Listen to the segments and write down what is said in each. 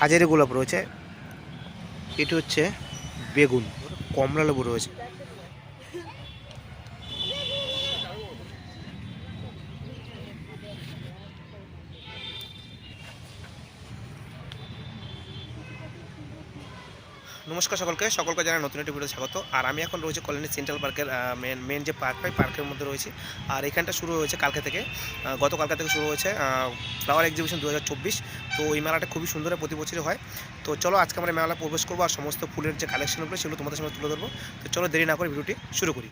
হাজারে গোলাপ রয়েছে। এটি হচ্ছে বেগুন কমলা লেবু রয়েছে। নমস্কার সকলকে সকলকে জানাই নতুন একটি ভিডিও স্বাগত। আর আমি এখন রয়েছে কলোনি সেন্ট্রাল পার্কের মেন মেন যে পার্ক হয় পার্কের মধ্যে রয়েছে। আর এখানটা শুরু হয়েছে কালকে থেকে আহ, গত কালকে থেকে শুরু হয়েছে ফ্লাওয়ার এক্সিবিশন দু হাজার চব্বিশ। তো এই মেলাটা খুবই সুন্দর প্রতি বছরই হয়। তো চলো আজকে আমরা মেলা প্রবেশ করব আর সমস্ত ফুলের যে কালেকশনগুলো সেগুলো তোমাদের সামনে তুলে ধরবো। তো চলো দেরি না করে ভিডিওটি শুরু করি।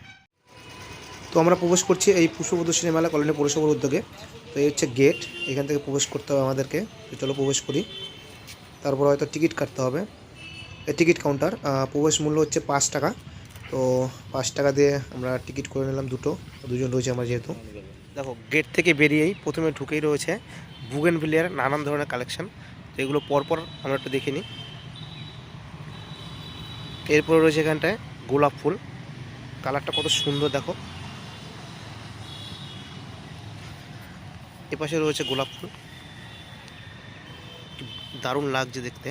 তো আমরা প্রবেশ করছি এই পুষ্প প্রদর্শনী মেলা কলোনি পৌরসভার উদ্যোগে। তো এই হচ্ছে গেট এখান থেকে প্রবেশ করতে হবে আমাদেরকে। তো চলো প্রবেশ করি। তারপর হয়তো টিকিট কাটতে হবে। টিকিট কাউন্টার প্রবেশ মূল্য হচ্ছে পাঁচ টাকা। তো পাঁচ টাকা দিয়ে আমরা টিকিট করে নিলাম দুটো। দুজন রয়েছে আমরা যেহেতু। দেখো গেট থেকে বেরিয়েই প্রথমে ঢুকেই রয়েছে বুগেন ভিলিয়ার নানান ধরনের কালেকশান তো এগুলো পরপর আমরা একটু দেখে নিই। এরপরে রয়েছে এখানটায় গোলাপ ফুল। কালারটা কত সুন্দর, দেখো। এপাশে রয়েছে গোলাপ ফুল। দারুণ লাগছে দেখতে।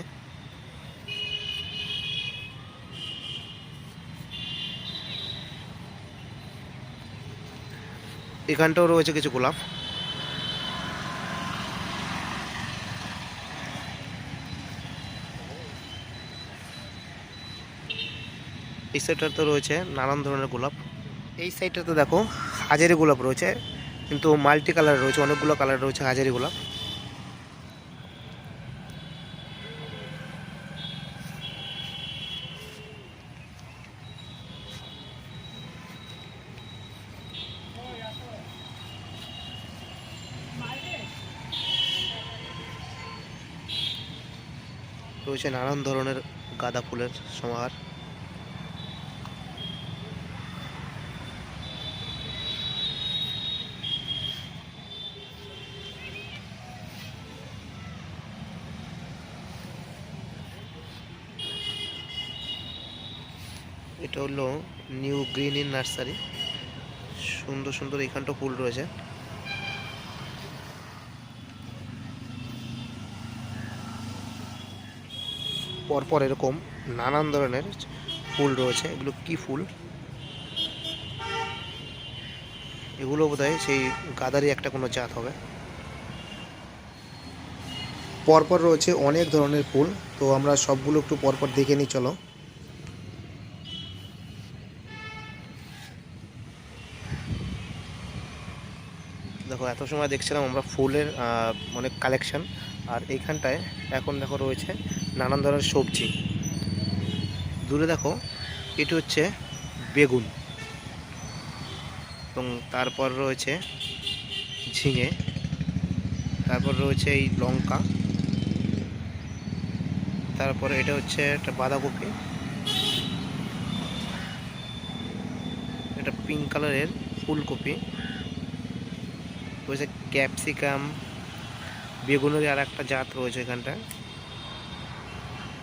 এখানটাও রয়েছে কিছু গোলাপ। এই সাইডটাতে রয়েছে নানান ধরনের গোলাপ। এই সাইডটাতে দেখো হাজারি গোলাপ রয়েছে, কিন্তু মাল্টি কালার রয়েছে, অনেকগুলো কালার রয়েছে হাজারি গোলাপ। রয়েছে নানান ধরনের গাঁদা ফুলের সমাহার। এটা হলো নিউ গ্রিন ইন নার্সারি। সুন্দর সুন্দর এখানটা ফুল রয়েছে। পরপর এরকম নানান ধরনের ফুল রয়েছে। এগুলো কি ফুল? এগুলো বোধহয় সেই গাদারই একটা কোনো জাত হবে। পরপর রয়েছে অনেক ধরনের ফুল। তো আমরা সবগুলো একটু পরপর দেখে নিই, চলো। দেখো, এত সময় দেখছিলাম আমরা ফুলের অনেক কালেকশন আর এইখানটায় এখন দেখো রয়েছে নানান ধরনের সবজি। দূরে দেখো, এটি হচ্ছে বেগুন। এবং তারপর রয়েছে ঝিঙে, তারপর রয়েছে এই লঙ্কা, তারপরে এটা হচ্ছে একটা বাঁধাকপি। এটা পিঙ্ক কালারের ফুলকপি। রয়েছে ক্যাপসিকাম বেগুনের আর একটা জাত রয়েছে এখানটায়।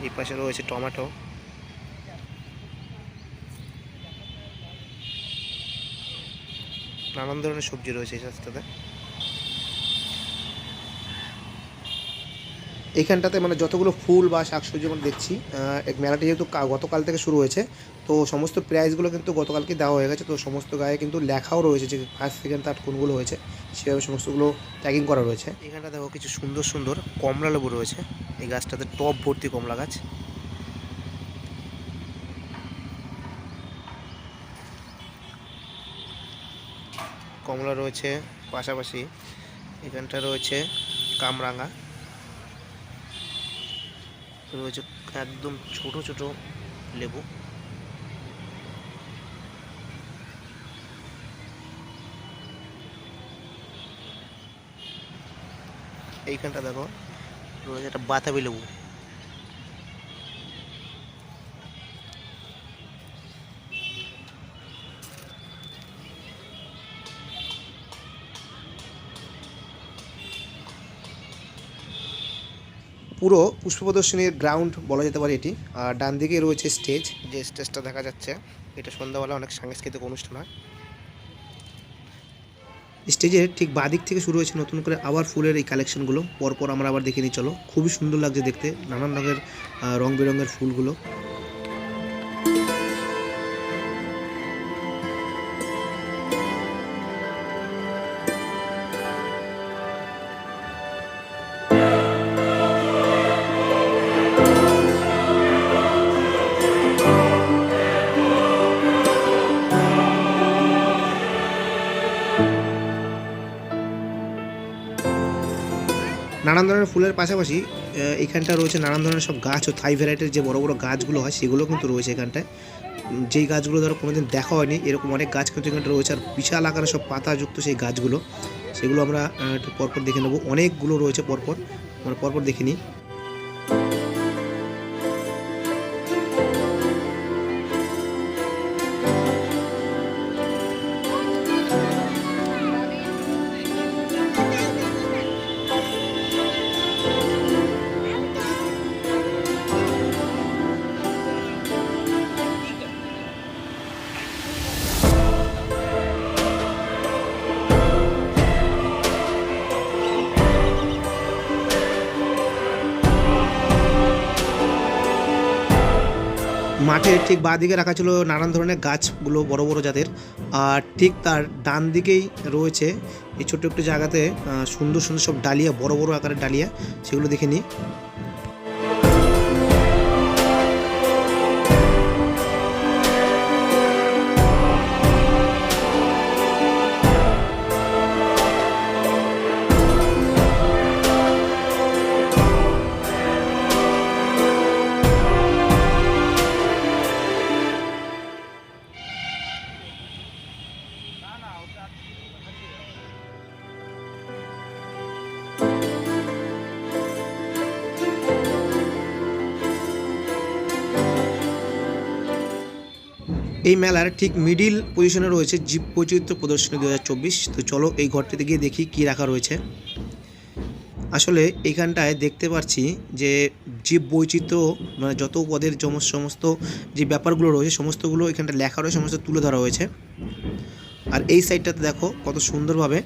এই পাশে রয়েছে টমেটো। নানান ধরনের সবজি রয়েছে এই রাস্তাতে। এইখানটাতে মানে যতগুলো ফুল বা শাকসবজি আমরা দেখছি মেলাটি যেহেতু গতকাল থেকে শুরু হয়েছে, তো সমস্ত প্রাইসগুলো কিন্তু গতকালকে দেওয়া হয়ে গেছে, তো সমস্ত গায়ে কিন্তু লেখাও রয়েছে যে ফার্স্ট সেকেন্ড থার্ড কোনগুলো হয়েছে, সেভাবে সমস্তগুলো ট্যাগিং করা রয়েছে। এখানটা দেখো কিছু সুন্দর সুন্দর কমলা লেবু রয়েছে, এই গাছটাতে টপ ভর্তি কমলা গাছ। কমলা রয়েছে পাশাপাশি, এখানটা রয়েছে কামরাঙা। রয়েছে একদম ছোট ছোট লেবু। এইখানটা দেখো রয়েছে একটা বাতাবি লেবু। পুরো পুষ্প প্রদর্শনীর গ্রাউন্ড বলা যেতে পারে এটি। আর ডান দিকে রয়েছে স্টেজ যে স্টেজটা দেখা যাচ্ছে, এটা সন্ধ্যাবেলা অনেক সাংস্কৃতিক অনুষ্ঠান হয়। স্টেজের ঠিক বাদিক থেকে শুরু হয়েছে নতুন করে আবার ফুলের এই কালেকশনগুলো পরপর আমরা আবার দেখে নিই, চলো। খুবই সুন্দর লাগছে দেখতে, নানান রঙের রং বেরঙের ফুলগুলো। নানান ধরনের ফুলের পাশাপাশি এখানটা রয়েছে নানান ধরনের সব গাছ ও থাই ভ্যারাইটির যে বড় বড় গাছগুলো হয়, সেগুলো কিন্তু রয়েছে এখানটায়। যেই গাছগুলো ধরো কোনোদিন দেখা হয়নি, এরকম অনেক গাছ কিন্তু এখানটা রয়েছে। আর বিশাল আকারে সব পাতাযুক্ত সেই গাছগুলো, সেগুলো আমরা একটু পরপর দেখে নেব। অনেকগুলো রয়েছে পরপর, আমরা পরপর দেখে নিই। মাঠের ঠিক বাঁদিকে রাখা ছিল নানান ধরনের গাছগুলো বড় বড় জাতের। আর ঠিক তার ডান দিকেই রয়েছে এই ছোট্ট একটু জায়গাতে সুন্দর সুন্দর সব ডালিয়া, বড় বড় আকারের ডালিয়া, সেগুলো দেখে নিই। এই মেলার ঠিক মিডিল পজিশনে রয়েছে জীব বৈচিত্র্য প্রদর্শনী দু হাজার চব্বিশ। তো চলো এই ঘরটিতে গিয়ে দেখি কি রাখা রয়েছে। আসলে এইখানটায় দেখতে পাচ্ছি যে জীব বৈচিত্র্য মানে যত পদের সমস্ত যে ব্যাপারগুলো রয়েছে, সমস্তগুলো এখানটা লেখা রয়েছে, সমস্ত তুলে ধরা হয়েছে। আর এই সাইডটাতে দেখো কত সুন্দরভাবে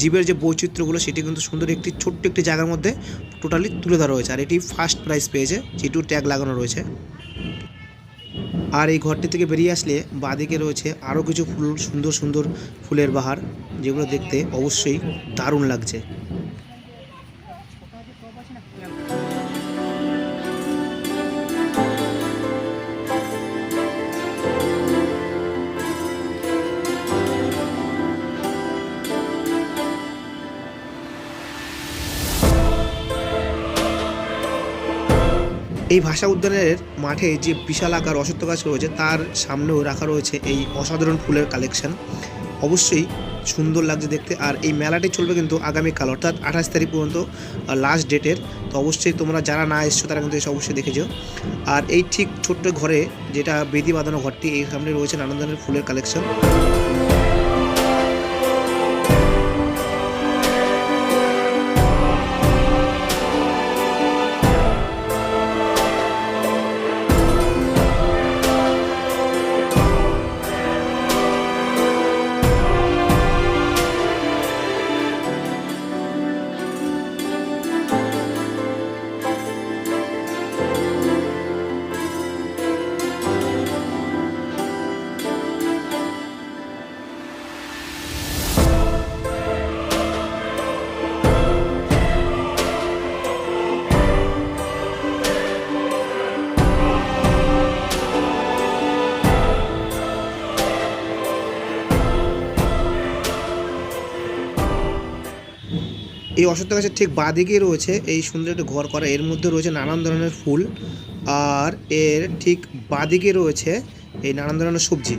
জীবের যে বৈচিত্র্যগুলো, সেটি কিন্তু সুন্দর একটি ছোট্ট একটি জায়গার মধ্যে টোটালি তুলে ধরা হয়েছে। আর এটি ফার্স্ট প্রাইজ পেয়েছে যেটু ট্যাগ লাগানো রয়েছে। আর এই ঘরটি থেকে বেরিয়ে আসলে বাঁদিকে রয়েছে আরও কিছু ফুল সুন্দর সুন্দর ফুলের বাহার, যেগুলো দেখতে অবশ্যই দারুণ লাগছে। এই ভাষা উদ্যানের মাঠে যে বিশাল আকার অশ্বত্থ গাছ রয়েছে, তার সামনেও রাখা রয়েছে এই অসাধারণ ফুলের কালেকশন। অবশ্যই সুন্দর লাগছে দেখতে, আর এই মেলাটি চলবে কিন্তু আগামীকাল, অর্থাৎ আঠাশ তারিখ পর্যন্ত লাস্ট ডেটের তো অবশ্যই তোমরা যারা না এসছো, তারা কিন্তু এসে অবশ্যই দেখেছ আর এই ঠিক ছোট্ট ঘরে যেটা বেদি বাঁধানো ঘরটি, এই সামনে রয়েছে নানান ধরনের ফুলের কালেকশন। এই অশ্বত্থ গাছের ঠিক বাঁদিকেই রয়েছে এই সুন্দর একটা ঘর করা। এর মধ্যে রয়েছে নানান ধরনের ফুল আর এর ঠিক বাঁদিকে রয়েছে এই নানান ধরনের সবজি।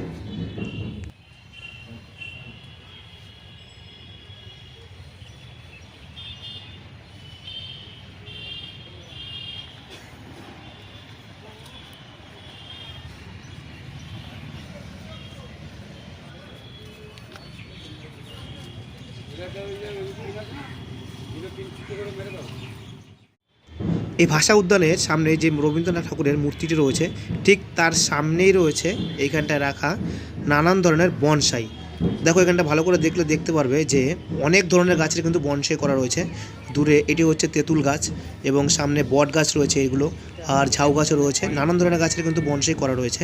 এই ভাষা উদ্যানের সামনে যে রবীন্দ্রনাথ ঠাকুরের মূর্তিটি রয়েছে, ঠিক তার সামনেই রয়েছে এইখানটায় রাখা নানান ধরনের বনসাই। দেখো, এখানটা ভালো করে দেখলে দেখতে পারবে যে অনেক ধরনের গাছের কিন্তু বনসাই করা রয়েছে। দূরে এটি হচ্ছে তেঁতুল গাছ এবং সামনে বট গাছ রয়েছে এগুলো, আর ঝাউ গাছও রয়েছে। নানান ধরনের গাছের কিন্তু বনসাই করা রয়েছে।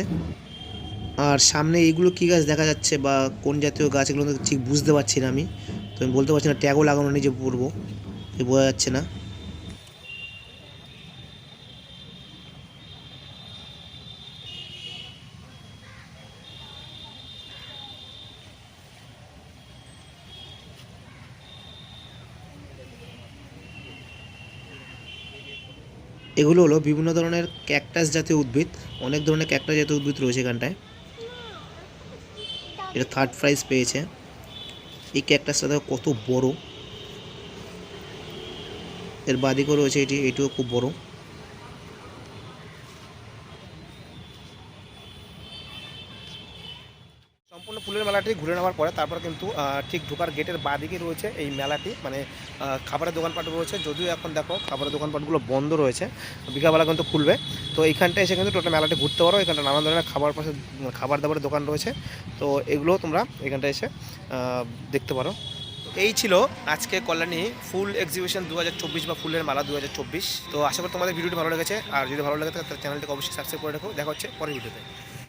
আর সামনে এইগুলো কী গাছ দেখা যাচ্ছে বা কোন জাতীয় গাছ এগুলো তো ঠিক বুঝতে পারছি না আমি। তো আমি বলতে পারছি না, ট্যাগও লাগানো যে পড়ব। বোঝা যাচ্ছে না। এগুলো হলো বিভিন্ন ধরনের ক্যাকটাস জাতীয় উদ্ভিদ। অনেক ধরনের ক্যাকটাস জাতীয় উদ্ভিদ রয়েছে এখানটায়। এটা থার্ড প্রাইজ পেয়েছে। এই ক্যাকটাসটা দেখো কত বড়। এর বাদিকেও রয়েছে, এটি, এটিও খুব বড়। সম্পূর্ণ ফুলের মেলাটি ঘুরে নেওয়ার পরে তারপর কিন্তু ঠিক ঢোকার গেটের বাদিকে রয়েছে এই মেলাটি মানে খাবারের দোকানপাট রয়েছে। যদিও এখন দেখো, খাবারের দোকানপাটগুলো বন্ধ রয়েছে, বিকালবেলা কিন্তু খুলবে। তো এইখানটা এসে কিন্তু টোটাল মেলাটি ঘুরতে পারো। এখানটা নানান ধরনের খাবার পাশে, খাবার দাবারের দোকান রয়েছে। তো এগুলো তোমরা এখানটা এসে দেখতে পারো। এই ছিল আজকে কল্যাণী ফুল এক্সিবিশন দু হাজার চব্বিশ বা ফুলের মালা দু হাজার চব্বিশ। তো আশা করি তোমাদের ভিডিওটি ভালো লেগেছে। আর যদি ভালো লেগে থাকে তাহলে চ্যানেলটিকে অবশ্যই সাবস্ক্রাইব করে রাখো। দেখা হচ্ছে পরের ভিডিওতে।